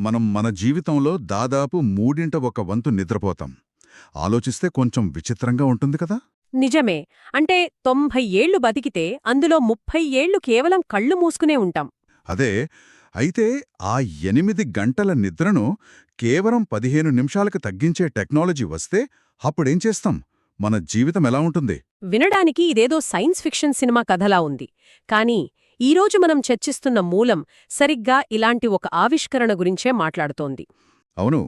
మనం మన జీవితంలో దాదాపు మూడింట ఒక వంతు నిద్రపోతాం. ఆలోచిస్తే కొంచెం విచిత్రంగా ఉంటుంది కదా? నిజమే. అంటే తొంభై ఏళ్ళు బతికితే అందులో ముప్పై ఏళ్ళు కేవలం కళ్ళు మూసుకునే ఉంటాం. అదే. అయితే ఆ ఎనిమిది గంటల నిద్రను కేవలం పదిహేను నిమిషాలకు తగ్గించే టెక్నాలజీ వస్తే అప్పుడేం చేస్తాం? మన జీవితం ఎలా ఉంటుంది? వినడానికి ఇదేదో సైన్స్ ఫిక్షన్ సినిమా కథలా ఉంది. కానీ ఈరోజు మనం చర్చిస్తున్న మూలం సరిగ్గా ఇలాంటి ఒక ఆవిష్కరణ గురించే మాట్లాడుతోంది. అవును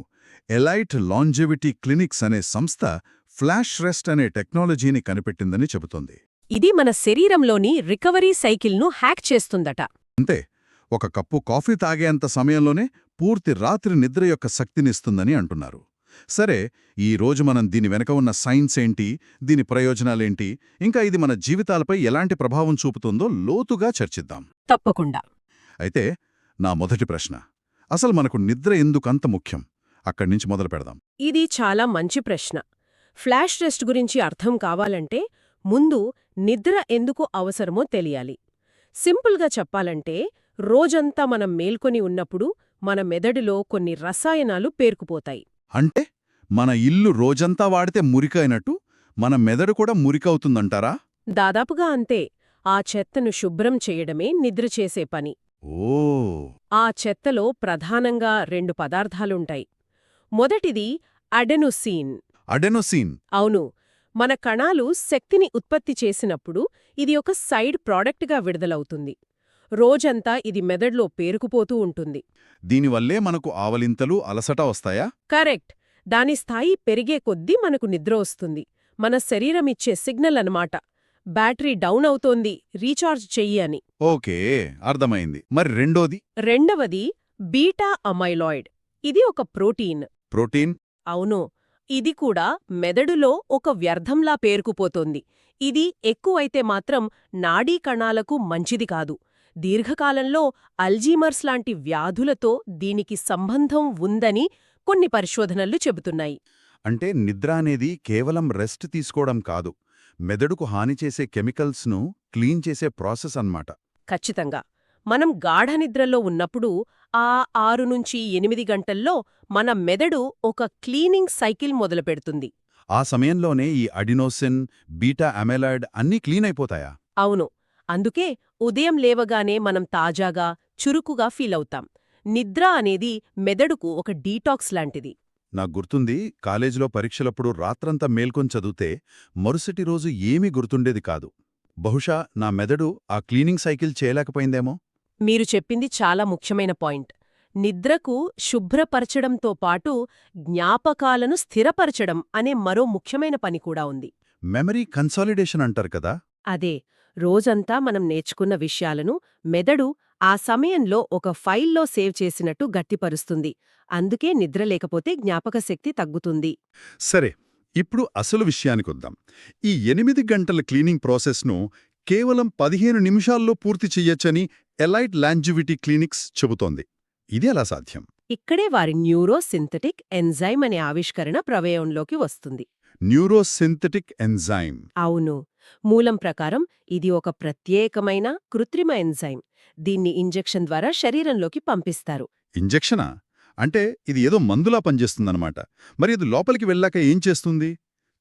ఎలైట్ లాంజెవిటీ క్లినిక్స్ అనే సంస్థ ఫ్లాష్ రెస్ట్ అనే టెక్నాలజీని కనిపెట్టిందని చెబుతోంది. ఇది మన శరీరంలోని రికవరీ సైకిల్ను హ్యాక్ చేస్తుందట. అంతే ఒక కప్పు కాఫీ తాగేంత సమయంలోనే పూర్తి రాత్రి నిద్ర యొక్క శక్తినిస్తుందని అంటున్నారు. సరే ఈ రోజు మనం దీని వెనక ఉన్న సైన్స్ ఏంటి దీని ప్రయోజనాలేంటి ఇంకా ఇది మన జీవితాలపై ఎలాంటి ప్రభావం చూపుతుందో లోతుగా చర్చిద్దాం. తప్పకుండా. అయితే నా మొదటి ప్రశ్న. అసలు మనకు నిద్ర ఎందుకంత ముఖ్యం? అక్కడి నుంచి మొదలు పెడదాం. ఇది చాలా మంచి ప్రశ్న. ఫ్లాష్ రెస్ట్ గురించి అర్థం కావాలంటే ముందు నిద్ర ఎందుకు అవసరమో తెలియాలి. సింపుల్గా చెప్పాలంటే రోజంతా మనం మేల్కొని ఉన్నప్పుడు మన మెదడులో కొన్ని రసాయనాలు పేరుకుపోతాయి. అంటే మన ఇల్లు రోజంతా వాడితే మురికైనట్టు మన మెదడు కూడా మురికవుతుందంటారా? దాదాపుగా అంతే. ఆ చెత్తను శుభ్రం చేయడమే నిద్ర చేసే పని. ఓ. ఆ చెత్తలో ప్రధానంగా రెండు పదార్థాలుంటాయి. మొదటిది అడెనోసీన్. అడెనోసీన్. అవును. మన కణాలు శక్తిని ఉత్పత్తి చేసినప్పుడు ఇది ఒక సైడ్ ప్రాడక్ట్గా విడుదలవుతుంది. రోజంతా ఇది మెదడులో పేరుకుపోతూ ఉంటుంది. దీనివల్లే మనకు ఆవలింతలు అలసట వస్తాయా? కరెక్ట్. దాని స్థాయి పెరిగే కొద్దీ మనకు నిద్ర వస్తుంది. మన శరీరమిచ్చే సిగ్నల్ అన్నమాట. బ్యాటరీ డౌన్ అవుతోంది రీఛార్జ్ చెయ్యి అని. ఓకే అర్థమైంది. మరి రెండోది? రెండవది బీటా అమైలాయిడ్. ఇది ఒక ప్రోటీన్. ప్రోటీన్? అవును. ఇది కూడా మెదడులో ఒక వ్యర్థంలా పేరుకుపోతోంది. ఇది ఎక్కువైతే మాత్రం నాడీ కణాలకు మంచిది కాదు. దీర్ఘకాలంలో అల్జీమర్స్ లాంటి వ్యాధులతో దీనికి సంబంధం ఉందని కొన్ని పరిశోధనలు చెబుతున్నాయి. అంటే నిద్ర అనేది కేవలం రెస్ట్ తీసుకోవడం కాదు మెదడుకు హాని చేసే కెమికల్స్ను క్లీన్ చేసే ప్రాసెస్ అన్నమాట. ఖచ్చితంగా. మనం గాఢనిద్రలో ఉన్నప్పుడు ఆ ఆరు నుంచి ఎనిమిది గంటల్లో మన మెదడు ఒక క్లీనింగ్ సైకిల్ మొదలుపెడుతుంది. ఆ సమయంలోనే ఈ అడినోసిన్ బీటా అమెలాయిడ్ అన్నీ క్లీన్ అయిపోతాయా? అవును. అందుకే ఉదయం లేవగానే మనం తాజాగా చురుకుగా ఫీలవుతాం నిద్ర అనేది మెదడుకు ఒక డీటాక్స్ లాంటిది. నాకు గుర్తుంది కాలేజీలో పరీక్షలప్పుడు రాత్రంతా మేల్కొని చదివితే మరుసటి రోజు ఏమీ గుర్తుండేది కాదు. బహుశా నా మెదడు ఆ క్లీనింగ్ సైకిల్ చేయలేకపోయిందేమో? మీరు చెప్పింది చాలా ముఖ్యమైన పాయింట్. నిద్రకు శుభ్రపరచడంతో పాటు జ్ఞాపకాలను స్థిరపరచడం అనే మరో ముఖ్యమైన పని కూడా ఉంది. మెమరీ కన్సాలిడేషన్ అంటారు కదా? అదే. రోజంతా మనం నేర్చుకున్న విషయాలను మెదడు ఆ సమయంలో ఒక ఫైల్లో సేవ్ చేసినట్టు గట్టిపరుస్తుంది. అందుకే నిద్ర లేకపోతే జ్ఞాపకశక్తి తగ్గుతుంది. సరే ఇప్పుడు అసలు విషయానికొద్దాం ఈ ఎనిమిది గంటల క్లీనింగ్ ప్రాసెస్ను కేవలం పదిహేను నిమిషాల్లో పూర్తి చెయ్యొచ్చని ఎలైట్ లాంజివిటీ క్లినిక్స్ చెబుతోంది. ఇది ఎలా సాధ్యం? ఇక్కడే వారి న్యూరోసింథటిక్ ఎంజైమ్ అనే ఆవిష్కరణ ప్రవేయంలోకి వస్తుంది. Neurosynthetic enzyme. అవును. మూలం ప్రకారం ఇది ఒక ప్రత్యేకమైన కృత్రిమ ఎంజైమ్. దీన్ని ఇంజెక్షన్ ద్వారా శరీరంలోకి పంపిస్తారు. ఇంజెక్షనా? అంటే ఇది ఏదో మందులా పనిచేస్తుందన్నమాట. మరి ఇది లోపలికి వెళ్ళాక ఏం చేస్తుంది?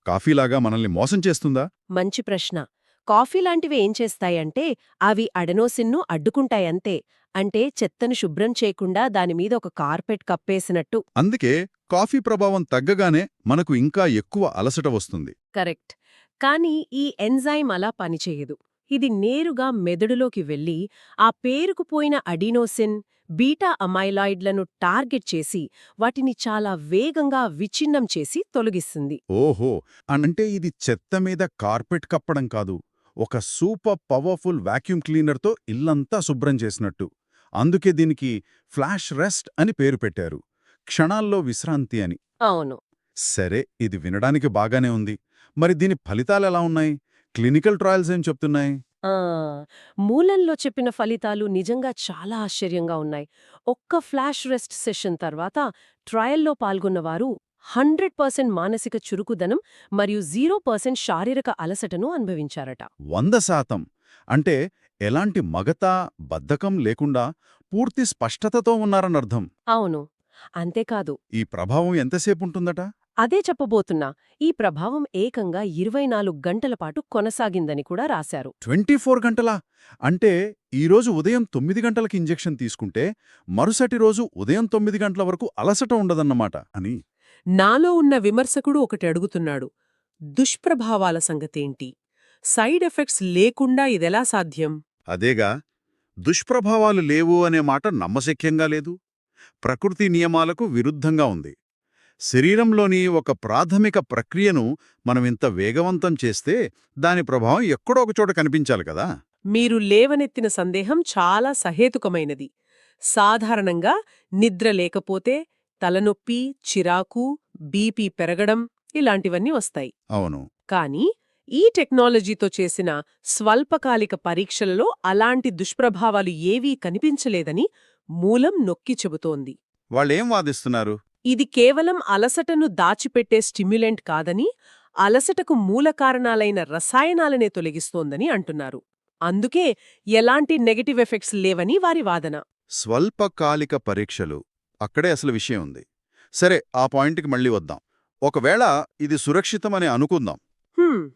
కాఫీలాగా మనల్ని మోసం చేస్తుందా? మంచి ప్రశ్న. కాఫీ లాంటివి ఏం చేస్తాయంటే అవి అడెనోసిన్ను అడ్డుకుంటాయంతే. అంటే చెత్తను శుభ్రం చేయకుండా దానిమీద ఒక కార్పెట్ కప్పేసినట్టు. అందుకే కాఫీ ప్రభావం తగ్గగానే మనకు ఇంకా ఎక్కువ అలసట వస్తుంది. కరెక్ట్. కానీ ఈ ఎంజైమ్ అలా పనిచేయదు. ఇది నేరుగా మెదడులోకి వెళ్ళి ఆ పేరుకుపోయిన అడినోసిన్ బీటా అమైలాయిడ్లను టార్గెట్ చేసి వాటిని చాలా వేగంగా విచ్ఛిన్నం చేసి తొలగిస్తుంది. ఓహో! అనంటే ఇది చెత్త మీద కార్పెట్ కప్పడం కాదు. ఒక సూపర్ పవర్ఫుల్ వాక్యూమ్ క్లీనర్తో ఇల్లంతా శుభ్రం చేసినట్టు. అందుకే దీనికి ఫ్లాష్ రెస్ట్ అని పేరు పెట్టారు. క్షణాల్లో విశ్రాంతి అని. అవును. సరే ఇది వినడానికి బాగానే ఉంది. మరి దీని ఫలితాలెలా ఉన్నాయి? క్లినికల్ ట్రయల్స్ ఏం చెప్తున్నాయి? ఆ! మూలంలో చెప్పిన ఫలితాలు నిజంగా చాలా ఆశ్చర్యంగా ఉన్నాయి. ఒక్క ఫ్లాష్ రెస్ట్ సెషన్ తర్వాత ట్రయల్లో పాల్గొన్నవారు హండ్రెడ్ పర్సెంట్ మానసిక చురుకుదనం మరియు జీరో పర్సెంట్ శారీరక అలసటను అనుభవించారట. వంద శాతం. అంటే ఎలాంటి మగత బద్ధకం లేకుండా పూర్తి స్పష్టతతో ఉన్నారనర్థం. అవును. అంతేకాదు. ఈ ప్రభావం ఎంతసేపు ఉంటుందట? అదే చెప్పబోతున్నా ఈ ప్రభావం ఏకంగా ఇరవై నాలుగు గంటల పాటు కొనసాగిందని కూడా రాశారు. ట్వంటీ ఫోర్ గంటలా? అంటే ఈరోజు ఉదయం తొమ్మిది గంటలకి ఇంజెక్షన్ తీసుకుంటే మరుసటి రోజు ఉదయం తొమ్మిది గంటల వరకు అలసట ఉండదన్నమాట అని. నాలో ఉన్న విమర్శకుడు ఒకటి అడుగుతున్నాడు దుష్ప్రభావాల సంగతేంటి? సైడ్ ఎఫెక్ట్స్ లేకుండా ఇదెలా సాధ్యం? అదేగా దుష్ప్రభావాలు లేవు అనే మాట నమ్మశక్యంగా లేదు. ప్రకృతి నియమాలకు విరుద్ధంగా ఉంది. శరీరంలోని ఒక ప్రాథమిక ప్రక్రియను మనమింత వేగవంతం చేస్తే దాని ప్రభావం ఎక్కడో ఒకచోట కనిపించాలి కదా. మీరు లేవనెత్తిన సందేహం చాలా సహేతుకమైనది. సాధారణంగా నిద్ర లేకపోతే తలనొప్పి చిరాకు బీపీ పెరగడం ఇలాంటివన్నీ వస్తాయి. అవును. కానీ ఈ టెక్నాలజీతో చేసిన స్వల్పకాలిక పరీక్షలలో అలాంటి దుష్ప్రభావాలు ఏవీ కనిపించలేదని మూలం నొక్కి చెబుతోంది. వాళ్ళేం వాదిస్తున్నారు? ఇది కేవలం అలసటను దాచిపెట్టే స్టిమ్యులెంట్ కాదని అలసటకు మూల కారణాలైన రసాయనాలనే తొలగిస్తోందని అంటున్నారు. అందుకే ఎలాంటి నెగటివ్ ఎఫెక్ట్స్ లేవని వారి వాదన. స్వల్పకాలిక పరీక్షలు. అక్కడే అసలు విషయం ఉంది. సరే ఆ పాయింట్కి మళ్ళీ వద్దాం. ఒకవేళ ఇది సురక్షితమని అనుకుందాం.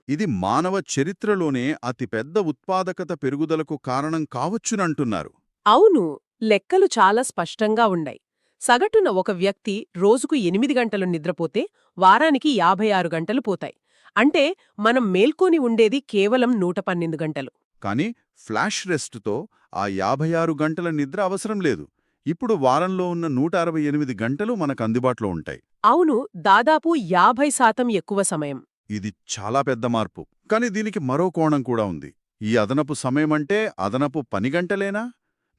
ఇది మానవ చరిత్రలోనే అతిపెద్ద ఉత్పాదకత పెరుగుదలకు కారణం కావచ్చునంటున్నారు. అవును. లెక్కలు చాలా స్పష్టంగా ఉండాయి. సగటున ఒక వ్యక్తి రోజుకు ఎనిమిది గంటలు నిద్రపోతే వారానికి యాభై ఆరు గంటలు పోతాయి. అంటే మనం మేల్కొని ఉండేది కేవలం నూట పన్నెండు గంటలు. కానీ ఫ్లాష్ రెస్ట్తో ఆ యాభై ఆరు గంటల నిద్ర అవసరం లేదు. ఇప్పుడు వారంలో ఉన్న నూట అరవై ఎనిమిది గంటలు మనకు అందుబాటులో ఉంటాయి. అవును దాదాపు యాభై శాతం ఎక్కువ సమయం. ఇది చాలా పెద్ద మార్పు. కానీ దీనికి మరో కోణం కూడా ఉంది. ఈ అదనపు సమయమంటే అదనపు పని గంటలేనా?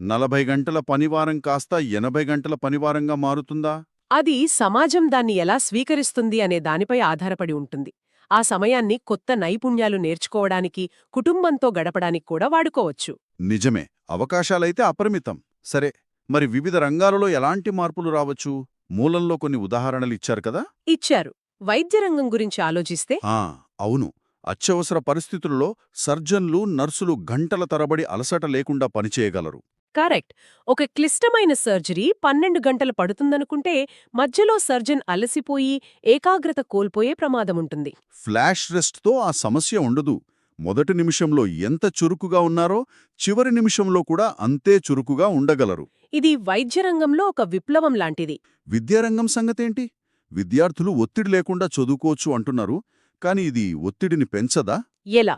నలభై గంటల పనివారం కాస్త ఎనభై గంటల పనివారంగా మారుతుందా? అది సమాజం దాన్ని ఎలా స్వీకరిస్తుంది అనే దానిపై ఆధారపడి ఉంటుంది. ఆ సమయాన్ని కొత్త నైపుణ్యాలు నేర్చుకోవడానికి కుటుంబంతో గడపడానికి కూడా వాడుకోవచ్చు. నిజమే. అవకాశాలైతే అపరిమితం. సరే మరి వివిధ రంగాలలో ఎలాంటి మార్పులు రావచ్చు? మూలంలో కొన్ని ఉదాహరణలు ఇచ్చారు కదా? ఇచ్చారు. వైద్య రంగం గురించి ఆలోచిస్తే ఆ అవును. అత్యవసర పరిస్థితుల్లో సర్జన్లు నర్సులు గంటల తరబడి అలసట లేకుండా పనిచేయగలరు. కరెక్ట్. ఒక క్లిష్టమైన సర్జరీ పన్నెండు గంటలు పడుతుందనుకుంటే మధ్యలో సర్జన్ అలసిపోయి ఏకాగ్రత కోల్పోయే ప్రమాదముంటుంది. ఫ్లాష్ రెస్ట్తో ఆ సమస్య ఉండదు. మొదటి నిమిషంలో ఎంత చురుకుగా ఉన్నారో చివరి నిమిషంలో కూడా అంతే చురుకుగా ఉండగలరు. ఇది వైద్య రంగంలో ఒక విప్లవం లాంటిది. విద్యారంగం సంగతేంటి? విద్యార్థులు ఒత్తిడి లేకుండా చదువుకోవచ్చు అంటున్నారు. కాని ఇది ఒత్తిడిని పెంచదా? ఎలా?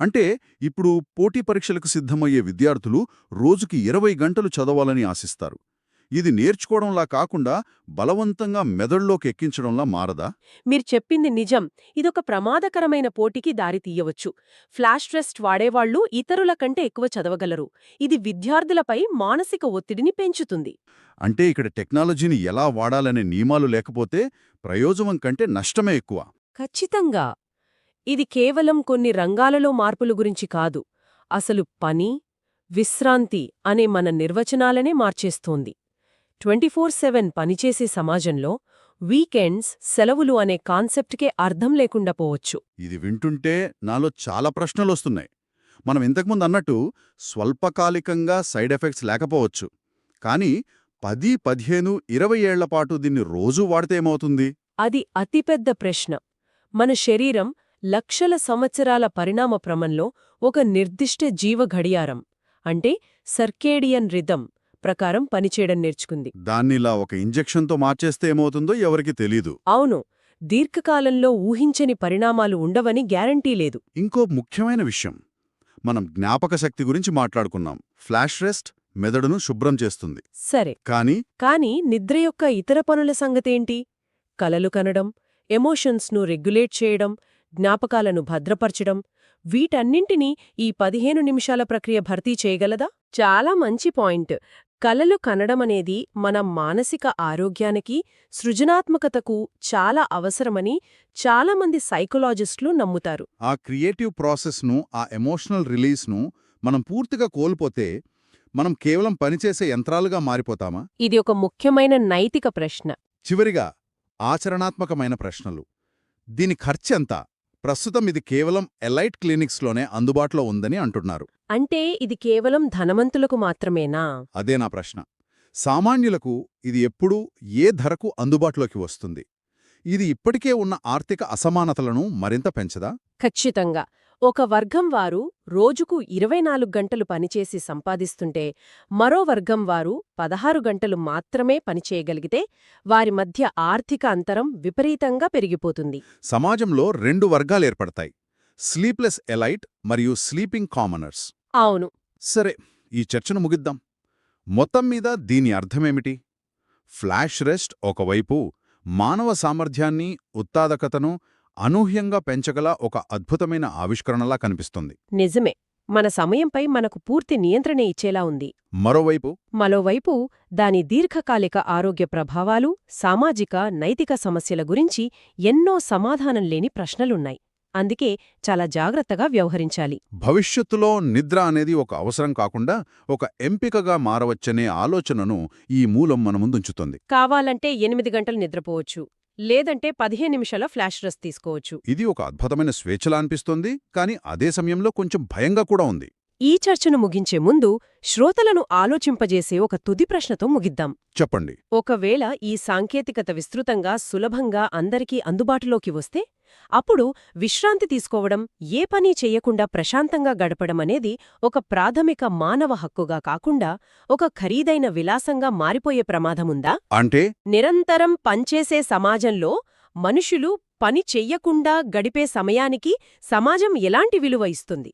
అంటే ఇప్పుడు పోటీ పరీక్షలకు సిద్ధమయ్యే విద్యార్థులు రోజుకి ఇరవై గంటలు చదవాలని ఆశిస్తారు. ఇది నేర్చుకోవడంలా కాకుండా బలవంతంగా మెదడులోకి ఎక్కించడంలా మారదా? మీరు చెప్పింది నిజం. ఇదొక ప్రమాదకరమైన పోటీకి దారి తీయవచ్చు. ఫ్లాష్ టెస్ట్ వాడేవాళ్ళు ఇతరుల కంటే ఎక్కువ చదవగలరు. ఇది విద్యార్థులపై మానసిక ఒత్తిడిని పెంచుతుంది. అంటే ఇక్కడ టెక్నాలజీని ఎలా వాడాలనే నియమాలు లేకపోతే ప్రయోజనం కంటే నష్టమే ఎక్కువ. ఖచ్చితంగా. ఇది కేవలం కొన్ని రంగాలలో మార్పుల గురించి కాదు అసలు పని విశ్రాంతి అనే మన నిర్వచనాలనే మార్చేస్తోంది. ట్వంటీ ఫోర్ సెవెన్ పనిచేసే సమాజంలో వీకెండ్స్ సెలవులు అనే కాన్సెప్ట్కే అర్థం లేకుండా పోవచ్చు. ఇది వింటుంటే నాలో చాలా ప్రశ్నలొస్తున్నాయి. మనం ఇంతకుముందు అన్నట్టు స్వల్పకాలికంగా సైడ్ ఎఫెక్ట్స్ లేకపోవచ్చు. కానీ పది పదిహేను ఇరవై ఏళ్ళపాటు దీన్ని రోజూ వాడితే ఏమవుతుంది? అది అతిపెద్ద ప్రశ్న. మన శరీరం లక్షల సంవత్సరాల పరిణామ క్రమంలో ఒక నిర్దిష్ట జీవ గడియారం అంటే సర్కేడియన్ రిథం ప్రకారం పనిచేయడం నేర్చుకుంది. దాన్నిలా ఒక ఇంజెక్షన్తో మార్చేస్తే ఏమవుతుందో ఎవరికి తెలీదు. అవును దీర్ఘకాలంలో ఊహించని పరిణామాలు ఉండవని గ్యారంటీ లేదు. ఇంకో ముఖ్యమైన విషయం మనం జ్ఞాపక శక్తి గురించి మాట్లాడుకున్నాం. ఫ్లాష్ రెస్ట్ మెదడును శుభ్రం చేస్తుంది. సరే. కానీ? కాని నిద్ర యొక్క ఇతర పనుల సంగతేంటి? కలలు కనడం ఎమోషన్స్ను రెగ్యులేట్ చేయడం జ్ఞాపకాలను భద్రపరచడం వీటన్నింటినీ ఈ పదిహేను నిమిషాల ప్రక్రియ భర్తీ చేయగలదా? చాలా మంచి పాయింట్. కలలు కనడమనేది మన మానసిక ఆరోగ్యానికి సృజనాత్మకతకు చాలా అవసరమని చాలామంది సైకలాజిస్టులు నమ్ముతారు. ఆ క్రియేటివ్ ప్రాసెస్ను ఆ ఎమోషనల్ రిలీజ్ను మనం పూర్తిగా కోల్పోతే మనం కేవలం పనిచేసే యంత్రాలుగా మారిపోతామా? ఇది ఒక ముఖ్యమైన నైతిక ప్రశ్న. చివరిగా ఆచరణాత్మకమైన ప్రశ్నలు. దీని ఖర్చెంత ప్రస్తుతం ఇది కేవలం ఎలైట్ క్లినిక్స్లోనే అందుబాటులో ఉందని అంటున్నారు. అంటే ఇది కేవలం ధనవంతులకు మాత్రమేనా? అదే నా ప్రశ్న. సామాన్యులకు ఇది ఎప్పుడూ ఏ ధరకు అందుబాటులోకి వస్తుంది? ఇది ఇప్పటికే ఉన్న ఆర్థిక అసమానతలను మరింత పెంచదా? ఖచ్చితంగా. ఒక వర్గం వారు రోజుకు ఇరవై నాలుగు గంటలు పనిచేసి సంపాదిస్తుంటే మరో వర్గం వారు పదహారు గంటలు మాత్రమే పనిచేయగలిగితే వారి మధ్య ఆర్థిక అంతరం విపరీతంగా పెరిగిపోతుంది. సమాజంలో రెండు వర్గాలేర్పడతాయి స్లీప్లెస్ ఎలైట్ మరియు స్లీపింగ్ కామనర్స్. అవును. సరే ఈ చర్చను ముగిద్దాం. మొత్తం మీద దీని అర్థమేమిటి? ఫ్లాష్ రెస్ట్ ఒకవైపు మానవ సామర్థ్యాన్ని ఉత్పాదకతను అనూహ్యంగా పెంచగల ఒక అద్భుతమైన ఆవిష్కరణలా కనిపిస్తుంది. నిజమే. మన సమయంపై మనకు పూర్తి నియంత్రణ ఇచ్చేలా ఉంది. మరోవైపు మరోవైపు దాని దీర్ఘకాలిక ఆరోగ్య ప్రభావాలు సామాజిక నైతిక సమస్యల గురించి ఎన్నో సమాధానం లేని ప్రశ్నలున్నాయి. అందుకే చాలా జాగ్రత్తగా వ్యవహరించాలి. భవిష్యత్తులో నిద్ర అనేది ఒక అవసరం కాకుండా ఒక ఎంపికగా మారవచ్చనే ఆలోచనను ఈ మూలం మన ముందుంచుతుంది. కావాలంటే ఎనిమిది గంటలు నిద్రపోవచ్చు. లేదంటే పదిహేను నిమిషాల ఫ్లాష్ రెస్ట్ తీసుకోవచ్చు. ఇది ఒక అద్భుతమైన స్వేచ్ఛలా అనిపిస్తోంది కానీ అదే సమయంలో కొంచెం భయంగా కూడా ఉంది. ఈ చర్చను ముగించే ముందు శ్రోతలను ఆలోచింపజేసే ఒక తుది ప్రశ్నతో ముగిద్దాం. చెప్పండి. ఒకవేళ ఈ సాంకేతికత విస్తృతంగా సులభంగా అందరికీ అందుబాటులోకి వస్తే అప్పుడు విశ్రాంతి తీసుకోవడం ఏ పని చెయ్యకుండా ప్రశాంతంగా గడపడం అనేది ఒక ప్రాథమిక మానవ హక్కుగా కాకుండా ఒక ఖరీదైన విలాసంగా మారిపోయే ప్రమాదముందా? అంటే? నిరంతరం పనిచేసే సమాజంలో మనుషులు పని చెయ్యకుండా గడిపే సమయానికి సమాజం ఎలాంటి విలువ ఇస్తుంది?